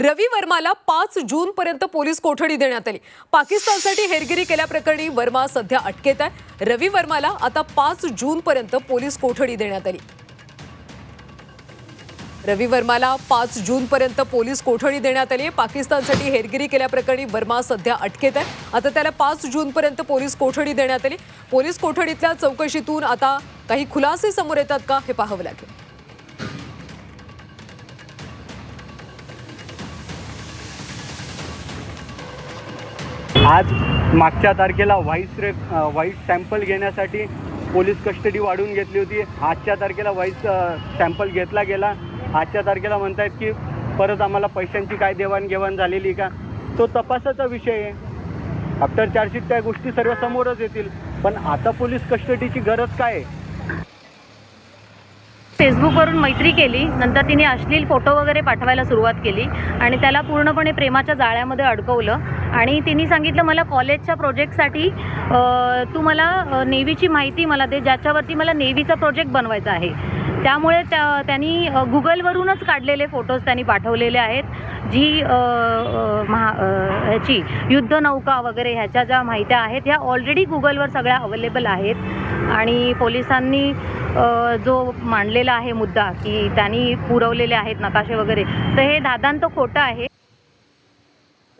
रवी वर्माला पाच जून पर्यंत पोलीस कोठडी देण्यात आली. पाकिस्तानसाठी हेरगिरी केल्याप्रकरणी वर्मा सध्या अटकेत आहे. रवी वर्माला आता पाच जून पर्यंत पोलीस कोठडी देण्यात आली. रवी वर्माला पाच जून पर्यंत पोलीस कोठडी देण्यात आली. आहे पाकिस्तानसाठी हेरगिरी केल्याप्रकरणी वर्मा सध्या अटकेत आहे. आता त्याला पाच जून पर्यंत पोलीस कोठडी देण्यात आली. पोलीस कोठडीतल्या चौकशीतून आता काही खुलासे समोर येतात का हे पाहावं लागेल. आज मागच्या तारखेला व्हाईस रे व्हाईस सॅम्पल घेण्यासाठी पोलीस कस्टडी वाढवून घेतली होती. आजच्या तारखेला व्हाईस सॅम्पल घेतला गेला. आजच्या तारखेला म्हणतायत की परत आम्हाला पैशांची काय देवाणघेवाण झालेली का? तो तपासाचा विषय आहे. आफ्टर चार्जशीट त्या गोष्टी सर्व समोरच येतील. पण आता पोलीस कस्टडीची गरज काय आहे? फेसबुकवरून मैत्री केली. नंतर तिने अश्लील फोटो वगैरे पाठवायला सुरुवात केली. आणि त्याला पूर्णपणे प्रेमाच्या जाळ्यामध्ये अडकवलं. आणि तिने सांगितलं मला कॉलेजच्या प्रोजेक्टसाठी तू मला नेव्हीची माहिती मला दे ज्याच्यावरती मला नेव्हीचा प्रोजेक्ट बनवायचा आहे. त्यामुळे त्या त्यांनी गुगलवरूनच काढलेले फोटोज त्यांनी पाठवलेले आहेत जी महा ह्याची युद्धनौका वगैरे ह्याच्या ज्या माहित्या आहेत ह्या ऑलरेडी गुगलवर सगळ्या अवेलेबल आहेत. आणि पोलिसांनी जो मांडलेला आहे मुद्दा की त्यांनी पुरवलेले आहेत नकाशे वगैरे तर हे दादांत खोटं आहे.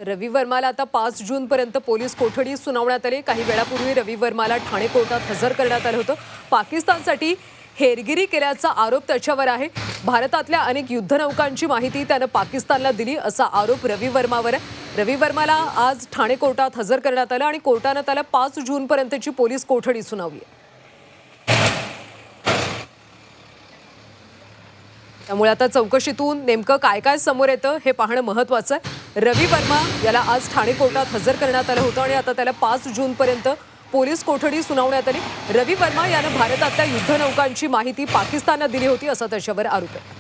रवी वर्माला आता पाच जून पर्यंत पोलीस कोठडी सुनावण्यात आली. काही वेळापूर्वी रवी वर्माला ठाणे कोर्टात हजर करण्यात आलं होतं. पाकिस्तानसाठी हेरगिरी केल्याचा आरोप त्याच्यावर आहे. भारतातल्या अनेक युद्धनौकांची माहिती त्यानं पाकिस्तानला दिली असा आरोप रवी वर्मावर आहे. रवी वर्माला आज ठाणे कोर्टात हजर करण्यात आलं आणि कोर्टानं त्याला पाच जूनपर्यंतची पोलीस कोठडी सुनावली आहे. त्यामुळे आता चौकशीतून नेमकं काय काय समोर येतं हे पाहणं महत्वाचं आहे. रवी वर्मा याला आज ठाणे कोर्टात हजर करण्यात आलं होतं आणि आता त्याला पाच जूनपर्यंत पोलीस कोठडी सुनावण्यात आली. रवी वर्मा यानं भारतातल्या युद्धनौकांची माहिती पाकिस्तानला दिली होती असा त्याच्यावर आरोप आहे.